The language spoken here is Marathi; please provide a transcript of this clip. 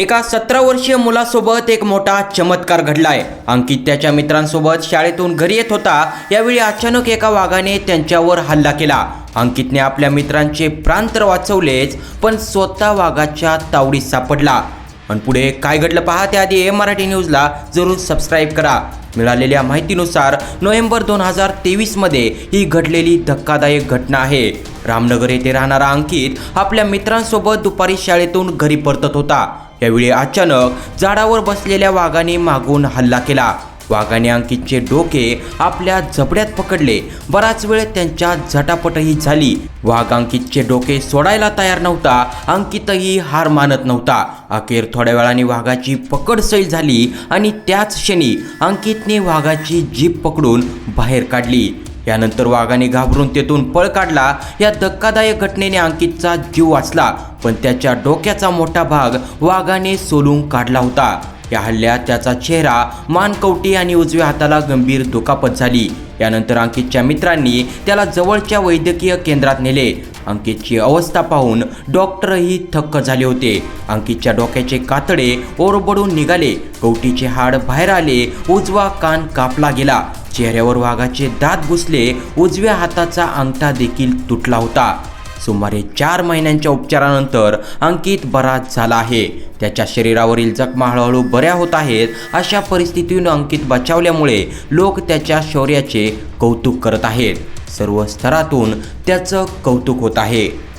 एका सतरा वर्षीय मुलासोबत एक मोठा चमत्कार घडलाय. अंकित त्याच्या मित्रांसोबत शाळेतून घरी येत होता. यावेळी अचानक एका वाघाने त्यांच्यावर हल्ला केला. अंकितने आपल्या मित्रांचे प्राण तर वाचवलेच पण स्वतः वाघाच्या तावडीत सापडला. आणि पुढे काय घडलं पहा त्याआधी ए मराठी न्यूजला जरूर सबस्क्राईब करा. मिळालेल्या माहितीनुसार नोव्हेंबर दोन हजार तेवीसमध्ये ही घडलेली धक्कादायक घटना आहे. रामनगर येथे राहणारा अंकित आपल्या मित्रांसोबत दुपारी शाळेतून घरी परतत होता. यावेळी अचानक झाडावर बसलेल्या वाघाने मागून हल्ला केला. वाघाने अंकितचे डोके आपल्या जबड्यात पकडले. बराच वेळ त्यांच्या झटापटही झाली. वाघ अंकितचे डोके सोडायला तयार नव्हता. अंकितही हार मानत नव्हता. अखेर थोड्या वेळाने वाघाची पकड सैल झाली आणि त्याच क्षणी अंकितने वाघाची जीप पकडून बाहेर काढली. यानंतर वाघाने घाबरून तेथून पळ काढला. या धक्कादायक घटनेने अंकितचा जीव वाचला पण त्याच्या डोक्याचा मोठा भाग वाघाने सोलून काढला होता. या हल्ल्यात त्याचा चेहरा मानकवटी आणि उजव्या हाताला गंभीर दुखापत झाली. यानंतर अंकितच्या मित्रांनी त्याला जवळच्या वैद्यकीय केंद्रात नेले. अंकितची अवस्था पाहून डॉक्टरही थक्क झाले होते. अंकितच्या डोक्याचे कातडे ओरबडून निघाले. कवटीचे हाड बाहेर आले उजवा कान कापला गेला. चेहऱ्यावर वाघाचे दात घुसले उजव्या हाताचा अंगठा देखील तुटला होता. सुमारे चार महिन्यांच्या उपचारानंतर अंकित बराच झाला आहे. त्याच्या शरीरावरील जखमा हळूहळू बऱ्या होत आहेत अशा परिस्थितीतून अंकित बचावल्यामुळे लोक त्याच्या शौर्याचे कौतुक करत आहेत. सर्व स्तरातून त्याचं कौतुक होत आहे.